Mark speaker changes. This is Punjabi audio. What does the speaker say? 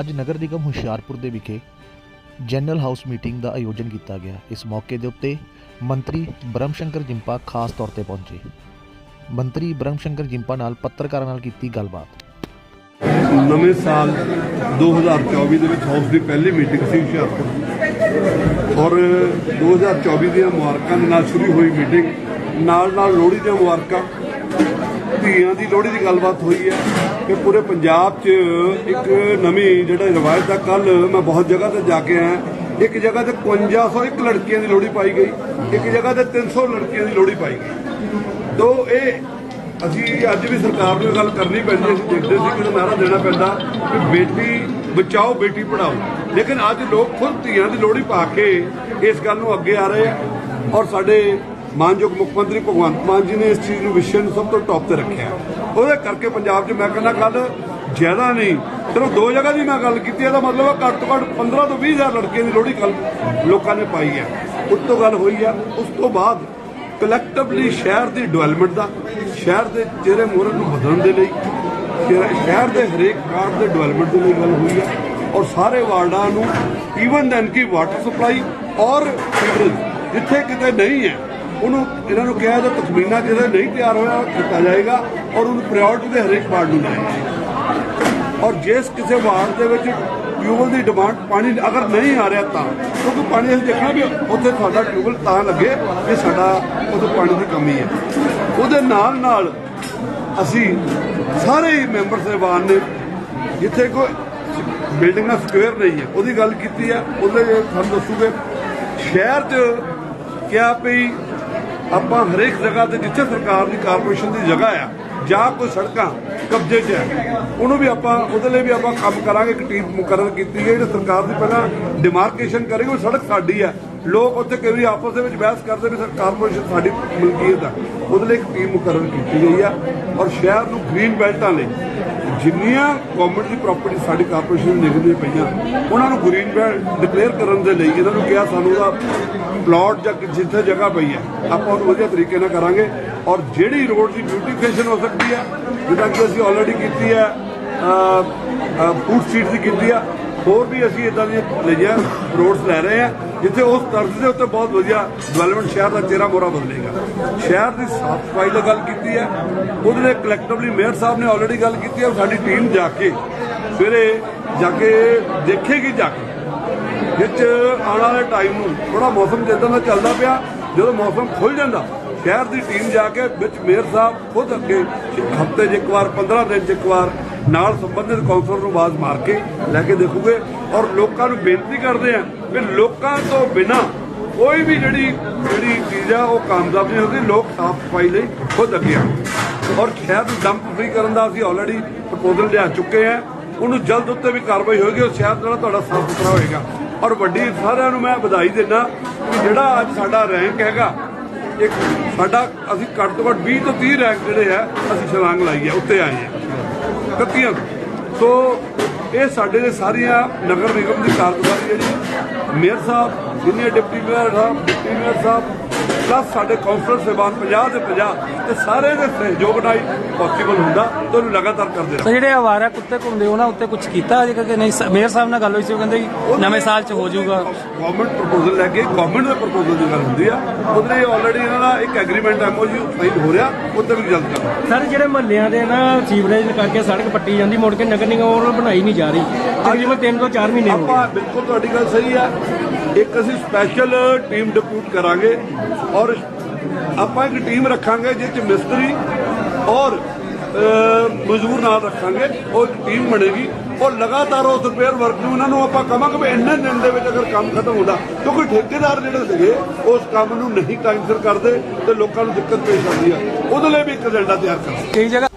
Speaker 1: ਅੱਜ ਨਗਰ ਨਿਗਮ ਹੁਸ਼ਿਆਰਪੁਰ ਦੇ ਵਿਖੇ ਜਨਰਲ ਹਾਊਸ ਮੀਟਿੰਗ ਦਾ ਆਯੋਜਨ ਕੀਤਾ ਗਿਆ। ਇਸ ਮੌਕੇ ਦੇ ਉੱਤੇ ਮੰਤਰੀ ਬ੍ਰਹਮ ਸ਼ੰਕਰ ਜਿੰਪਾ ਖਾਸ ਤੌਰ ਤੇ ਪਹੁੰਚੇ। ਮੰਤਰੀ ਬ੍ਰਹਮ ਸ਼ੰਕਰ ਜਿੰਪਾ ਨਾਲ ਪੱਤਰਕਾਰਾਂ ਨਾਲ ਕੀਤੀ ਗੱਲਬਾਤ।
Speaker 2: ਨਵੇਂ ਸਾਲ 2024 ਦੇ ਵਿੱਚ ਹਾਊਸ ਦੀ ਪਹਿਲੀ ਮੀਟਿੰਗ ਸੀ ਹੁਸ਼ਿਆਰਪੁਰ ਔਰ 2024 ਦੀਆਂ ਮੁਬਾਰਕਾਂ ਦੇ ਨਾਲ ਸ਼ੁਰੂ ਹੋਈ ਮੀਟਿੰਗ। ਨਾਲ ਨਾਲ ਲੋਹੜੀ ਦੀਆਂ ਮੁਬਾਰਕਾਂ ਧੀਆਂ ਦੀ ਲੋਹੜੀ ਦੀ ਗੱਲਬਾਤ ਹੋਈ ਹੈ ਕਿ ਪੂਰੇ ਪੰਜਾਬ 'ਚ ਇੱਕ ਨਵੀਂ ਜਿਹੜਾ ਰਿਵਾਇਤ ਦਾ ਕੱਲ ਮੈਂ ਬਹੁਤ ਜਗ੍ਹਾ ਤੇ ਜਾ ਕੇ ਆਇਆ। ਇੱਕ ਜਗ੍ਹਾ ਤੇ 5501 ਲੜਕੀਆਂ ਦੀ ਲੋਹੜੀ ਪਾਈ ਗਈ, ਇੱਕ ਜਗ੍ਹਾ ਤੇ 300 ਲੜਕੀਆਂ ਦੀ ਲੋਹੜੀ ਪਾਈ ਗਈ। ਦੋ, ਇਹ ਅਸੀਂ ਅੱਜ ਵੀ ਸਰਕਾਰ ਨੂੰ ਗੱਲ ਕਰਨੀ ਪੈਂਦੀ ਅਸੀਂ ਦੇਖਦੇ ਸੀ ਕਿ ਨਾਰਾ ਦੇਣਾ ਪੈਂਦਾ ਕਿ ਬੇਟੀ ਬਚਾਓ, ਬੇਟੀ ਪੜਾਓ ਲੇਕਿਨ ਅੱਜ ਲੋਕ ਖੁਦ ਧੀਆਂ ਦੀ ਲੋਹੜੀ ਪਾ ਕੇ ਇਸ ਗੱਲ ਨੂੰ ਅੱਗੇ ਆ ਰਹੇ ਆ ਔਰ ਸਾਡੇ ਮਾਨਯੋਗ ਮੁੱਖ ਮੰਤਰੀ ਭਗਵੰਤ ਮਾਨ ਜੀ ਨੇ ਇਸ ਚੀਜ਼ ਨੂੰ ਵਿਸ਼ੇ ਨੂੰ ਸਭ ਤੋਂ ਟੌਪ ਤੇ ਰੱਖਿਆ। ਉਹਦੇ ਕਰਕੇ ਪੰਜਾਬ 'ਚ ਮੈਂ ਕਹਿੰਦਾ ਕੱਲ ਜ਼ਿਆਦਾ ਨਹੀਂ ਸਿਰਫ ਦੋ ਜਗ੍ਹਾ ਦੀ ਮੈਂ ਗੱਲ ਕੀਤੀ, ਇਹਦਾ ਮਤਲਬ ਹੈ ਘੱਟ ਤੋਂ ਘੱਟ 15 ਤੋਂ 20 ਹਜ਼ਾਰ ਲੜਕੀਆਂ ਦੀ ਲੋਹੜੀ ਕੱਲ ਲੋਕਾਂ ਨੇ ਪਾਈ ਹੈ ਉਸ ਤੋਂ ਗੱਲ ਹੋਈ ਹੈ ਉਸ ਤੋਂ ਬਾਅਦ ਕਲੈਕਟਿਵਲੀ ਸ਼ਹਿਰ ਦੀ ਡਿਵੈਲਪਮੈਂਟ ਦਾ, ਸ਼ਹਿਰ ਦੇ ਚਿਹਰੇ ਮੂਹਰੇ ਨੂੰ ਬਦਲਣ ਦੇ ਲਈ, ਸ਼ਹਿਰ- ਦੇ ਹਰੇਕ ਕਾਰਡ ਦੇ ਡਿਵੈਲਪਮੈਂਟ ਦੇ ਲਈ ਗੱਲ ਹੋਈ ਹੈ ਔਰ ਸਾਰੇ ਵਾਰਡਾਂ ਨੂੰ ਈਵਨ ਦੈਨ ਕੀ ਵਾਟਰ ਸਪਲਾਈ ਔਰ ਸੀਵਰੇਜ ਜਿੱਥੇ ਕਿਤੇ ਨਹੀਂ ਹੈ ਉਹਨੂੰ ਇਹਨਾਂ ਨੂੰ ਕਿਹਾ ਤਾਂ ਤਖਮੀਨਾ ਜਿਹੜਾ ਨਹੀਂ ਤਿਆਰ ਹੋਇਆ ਉਹ ਕੀਤਾ ਜਾਏਗਾ ਔਰ ਉਹਨੂੰ ਪ੍ਰਾਇੋਰਟੀ ਦੇ ਹਰੇਕ ਵਾਰਡ ਨੂੰ ਜਾਏਗਾ। ਔਰ ਜਿਸ ਕਿਸੇ ਵਾਰਡ ਦੇ ਵਿੱਚ ਟਿਊਬਲ ਦੀ ਡਿਮਾਂਡ ਪਾਣੀ ਅਗਰ ਨਹੀਂ ਆ ਰਿਹਾ ਤਾਂ, ਕਿਉਂਕਿ ਪਾਣੀ ਅਸੀਂ ਦੇਖਣਾ ਵੀ ਉੱਥੇ ਤੁਹਾਡਾ ਟਿਊਬਲ ਤਾਂ ਲੱਗੇ ਕਿ ਸਾਡਾ ਉੱਥੇ ਪਾਣੀ ਦੀ ਕਮੀ ਹੈ। ਉਹਦੇ ਨਾਲ ਨਾਲ ਅਸੀਂ ਸਾਰੇ ਮੈਂਬਰ ਸਾਹਿਬਾਨ ਨੇ, ਜਿੱਥੇ ਕੋਈ ਬਿਲਡਿੰਗਾਂ ਸਕੁਅਰ ਨਹੀਂ ਹੈ, ਉਹਦੀ ਗੱਲ ਕੀਤੀ ਹੈ, ਉਹਦੇ ਤੁਹਾਨੂੰ ਦੱਸੂਗੇ, ਸ਼ਹਿਰ 'ਚ ਕਿਹਾ ਵੀ ਆਪਾਂ ਹਰੇਕ ਜਗ੍ਹਾ ਤੇ ਜਿੱਥੇ ਸਰਕਾਰ ਦੀ ਕਾਰਪੋਰੇਸ਼ਨ ਦੀ ਜਗ੍ਹਾ ਆ, ਜਾਂ ਕੋਈ ਸੜਕਾਂ, ਕਬਜ਼ੇ 'ਚ ਹੈ ਉਹਨੂੰ ਵੀ ਆਪਾਂ, ਉਹਦੇ ਲਈ ਵੀ ਆਪਾਂ ਕੰਮ ਕਰਾਂਗੇ, ਇੱਕ ਟੀਮ ਮੁਕਰਰ ਕੀਤੀ ਹੈ, ਜਿਹੜੀ ਸਰਕਾਰ ਦੀ ਪਹਿਲਾਂ ਡਿਮਾਰਕੇਸ਼ਨ ਕਰੇਗੀ ਉਹ ਸੜਕ ਸਾਡੀ ਹੈ ਲੋਕ ਉੱਥੇ ਕਈ ਵਾਰੀ ਆਪਸ ਦੇ ਵਿੱਚ ਬਹਿਸ ਕਰਦੇ ਵੀ ਸਰ, ਕਾਰਪੋਰੇਸ਼ਨ ਸਾਡੀ ਮਲਕੀਅਤ ਹੈ ਉਹਦੇ ਲਈ ਇੱਕ ਟੀਮ ਮੁਕਰਰ ਕੀਤੀ ਗਈ ਆ, ਔਰ ਸ਼ਹਿਰ ਨੂੰ ਗ੍ਰੀਨ ਬੈਲਟਾਂ ਲਈ ਜਿੰਨੀਆਂ ਗਵਰਨਮੈਂਟ ਦੀ ਪ੍ਰਾਪਰਟੀ ਸਾਡੀ ਕਾਰਪੋਰੇਸ਼ਨ ਨੂੰ ਨਿਕਲਦੀਆਂ ਪਈਆਂ, ਉਹਨਾਂ ਨੂੰ ਗ੍ਰੀਨ ਬੈਲਟ ਡਿਕਲੇਅਰ ਕਰਨ ਦੇ ਲਈ ਇਹਨਾਂ ਨੂੰ ਕਿਹਾ ਸਾਨੂੰ ਉਹਦਾ ਪਲਾਟ ਜਾਂ ਜਿੱਥੇ ਜਗ੍ਹਾ ਪਈ ਹੈ, ਆਪਾਂ ਉਹਨੂੰ ਵਧੀਆ ਤਰੀਕੇ ਨਾਲ ਕਰਾਂਗੇ। ਔਰ ਜਿਹੜੀ ਰੋਡ ਦੀ ਬਿਊਟੀਫਿਕੇਸ਼ਨ ਹੋ ਸਕਦੀ ਹੈ, ਜਿੱਦਾਂ ਕਿ ਅਸੀਂ ਆਲਰੇਡੀ ਕੀਤੀ ਹੈ ਫੂਡ ਸਟਰੀਟ ਦੀ ਕੀਤੀ ਆ, ਹੋਰ ਵੀ ਅਸੀਂ ਇਦਾਂ ਦੀਆਂ ਲਈਆਂ ਰੋਡਸ ਲੈ ਰਹੇ ਆ ਜਿੱਥੇ ਉਸ ਤਰਜ਼ ਦੇ ਉੱਤੇ ਬਹੁਤ ਵਧੀਆ ਡਿਵੈਲਪਮੈਂਟ ਸ਼ਹਿਰ ਦਾ ਚਿਹਰਾ ਮੋਰਾ ਬਦਲੇਗਾ। ਸ਼ਹਿਰ ਦੀ ਸਾਫ਼ ਸਫ਼ਾਈ ਦੀ ਗੱਲ ਕੀਤੀ ਹੈ, ਉਹਦੇ ਲਈ ਕਲੈਕਟਿਵਲੀ ਮੇਅਰ ਸਾਹਿਬ ਨੇ ਆਲਰੇਡੀ ਗੱਲ ਕੀਤੀ ਹੈ ਸਾਡੀ ਟੀਮ ਜਾ ਕੇ ਸਵੇਰੇ ਜਾ ਕੇ ਦੇਖੇਗੀ ਜਾ ਕੇ। ਵਿੱਚ ਆਉਣ ਵਾਲੇ ਟਾਈਮ ਨੂੰ ਥੋੜਾ ਮੌਸਮ ਜਿੱਦਾਂ ਦਾ ਚੱਲਦਾ ਪਿਆ, ਜਦੋਂ ਮੌਸਮ ਖੁੱਲ ਜਾਂਦਾ, ਸ਼ਹਿਰ ਦੀ ਟੀਮ ਜਾ ਕੇ ਵਿੱਚ ਮੇਅਰ ਸਾਹਿਬ ਖੁਦ ਅੱਗੇ ਹਫ਼ਤੇ 'ਚ ਇੱਕ ਵਾਰ 15 ਦਿਨ 'ਚ ਇੱਕ ਵਾਰ ਨਾਲ ਸੰਬੰਧਿਤ ਕੌਂਸਲਰ ਨੂੰ ਆਵਾਜ਼ ਮਾਰ ਕੇ ਲੈ ਕੇ ਦੇਖੂਗੇ ਔਰ ਲੋਕਾਂ ਨੂੰ ਬੇਨਤੀ ਕਰਦੇ ਆ ਕਿ ਲੋਕਾਂ ਤੋਂ ਬਿਨਾ ਕੋਈ ਵੀ ਜਿਹੜੀ ਜਿਹੜੀ ਚੀਜ਼ ਆ, ਉਹ ਕਾਮਯਾਬ ਨਹੀਂ ਹੁੰਦੀ। ਲੋਕ ਸਾਫ਼ ਸਫ਼ਾਈ ਲਈ ਖੁਦ ਅੱਗੇ ਆਉਣ। ਔਰ ਸ਼ਹਿਰ ਨੂੰ ਡੰਪ ਫ੍ਰੀ ਕਰਨ ਦਾ ਅਸੀਂ ਆਲਰੇਡੀ ਪ੍ਰਪੋਜ਼ਲ ਲਿਆ ਚੁੱਕੇ ਆ। ਉਹਨੂੰ ਜਲਦ ਉੱਤੇ ਵੀ ਕਾਰਵਾਈ ਹੋਏਗੀ ਉਹ ਸ਼ਹਿਰ ਨਾਲ ਤੁਹਾਡਾ ਸਾਫ਼ ਸੁਥਰਾ ਹੋਏਗਾ। ਔਰ ਵੱਡੀ ਸਾਰਿਆਂ ਨੂੰ ਮੈਂ ਵਧਾਈ ਦਿੰਦਾ ਕਿ ਜਿਹੜਾ ਅੱਜ ਸਾਡਾ ਰੈਂਕ ਹੈਗਾ, ਇੱਕ ਸਾਡਾ ਅਸੀਂ ਘੱਟ ਤੋਂ ਘੱਟ 20 ਤੋਂ 30 ਰੈਂਕ ਜਿਹੜੇ ਆ, ਅਸੀਂ ਛਲਾਂਗ ਲਾਈ ਹੈ ਉੱਤੇ ਆਏ ਆ। ਕੱਤੀਆਂ ਸੋ ਇਹ ਸਾਡੇ ਦੇ ਸਾਰੀਆਂ ਨਗਰ ਨਿਗਮ ਦੀ ਕਾਰਗੁਜ਼ਾਰੀ ਜਿਹੜੀ ਮੇਅਰ ਸਾਹਿਬ ਸੀਨੀਅਰ ਡਿਪਟੀ ਮੇਅਰ ਸਾਹਿਬ ਡਿਪਟੀ ਮੇਅਰ ਸਾਹਿਬ ਪਲੱਸ ਸਾਡੇ ਕਾਉਂਸਲਰ ਸਾਹਿਬਾਨ 50 ਦੇ 50 ਤੇ ਸਾਰੇ ਦੇ ਸਹਿਯੋਗ ਨਾਲ ਪੋਸੀਬਲ ਹੁੰਦਾ ਤੇ ਉਹਨੂੰ ਲਗਾਤਾਰ ਕਰਦੇ ਰਹੋ।
Speaker 3: ਤਾਂ ਜਿਹੜੇ ਆਵਾਰਾ ਕੁੱਤੇ ਘੁੰਮਦੇ ਉਹਨਾਂ ਉੱਤੇ ਕੁਝ ਕੀਤਾ ਅਜੇ ਕਿ ਨਹੀਂ ਸ- ਮੇਅਰ ਸਾਹਿਬ ਨਾਲ ਗੱਲ ਹੋਈ ਸੀ ਉਹ ਕਹਿੰਦੇ ਕਿ ਨਵੇਂ ਸਾਲ 'ਚ ਹੋ ਜਾਊਗਾ।
Speaker 2: ਗਵਰਨਮੈਂਟ ਪ੍ਰਪੋਜ਼ਲ ਲੈ ਕੇ ਗਵਰਨਮੈਂਟ ਦੇ ਪ੍ਰਪੋਜ਼ਲ ਦੀ ਗੱਲ ਹੁੰਦੀ ਆ। ਉਹਦੇ ਲਈ ਆਲਰੇਡੀ ਇਹਨਾਂ ਦਾ ਇੱਕ ਐਗਰੀਮੈਂਟ ਐਮਓਯੂ ਸਾਈਨ ਹੋ ਰਿਹਾ ਉੱਤੇ ਵੀ ਜਲਦ ਕਰਨਾ।
Speaker 4: ਸਰ ਜਿਹੜੇ ਮਹੱਲਿਆਂ ਦੇ ਨਾ ਸੀਵਰੇਜ ਕਰਕੇ ਸੜਕ ਪੱਟੀ ਜਾਂਦੀ ਮੁੜ ਕੇ ਨਗਰ ਨਿਗਮ ਉਹ ਬਣਾਈ ਨਹੀਂ ਜਾ ਰਹੀ। ਤਕਰੀਬਨ 3 ਤੋਂ 4 ਮਹੀਨੇ ਹੋ ਗਏ।
Speaker 2: ਆਪਾਂ ਬਿਲਕੁਲ ਤੁਹਾਡੀ ਗੱਲ ਸਹੀ ਆ। ਇੱਕ ਅਸੀਂ ਸਪੈਸ਼ਲ ਟੀਮ ਡਿਪੂਟ ਕਰਾਂਗੇ ਔਰ ਆਪਾਂ ਇੱਕ ਟੀਮ ਰੱਖਾਂਗੇ ਜਿਸ ਚ ਮਿਸਤਰੀ ਔਰ ਮਜ਼ਦੂਰ ਨਾਲ ਰੱਖਾਂਗੇ, ਉਹ ਇੱਕ ਟੀਮ ਬਣੇਗੀ। ਉਹ ਲਗਾਤਾਰ ਉਸ ਰਿਪੇਅਰ ਵਰਕ ਨੂੰ ਉਹਨਾਂ ਨੂੰ ਆਪਾਂ ਕਹਾਂਗੇ ਵੀ ਇੰਨੇ ਦਿਨ ਦੇ ਵਿੱਚ ਅਗਰ ਕੰਮ ਖਤਮ ਹੁੰਦਾ, ਕਿਉਂਕਿ ਠੇਕੇਦਾਰ ਜਿਹੜੇ ਸੀਗੇ, ਉਸ ਕੰਮ ਨੂੰ ਨਹੀਂ ਟਾਈਮ ਸਿਰ ਕਰਦੇ ਤੇ ਲੋਕਾਂ ਨੂੰ ਦਿੱਕਤ ਪੇਸ਼ ਆਉਂਦੀ ਆ। ਉਹਦੇ ਲਈ ਵੀ ਇੱਕ ਏਜੰਡਾ ਤਿਆਰ ਕਰਾਂਗੇ।
Speaker 3: ਕਈ ਜਗ੍ਹਾ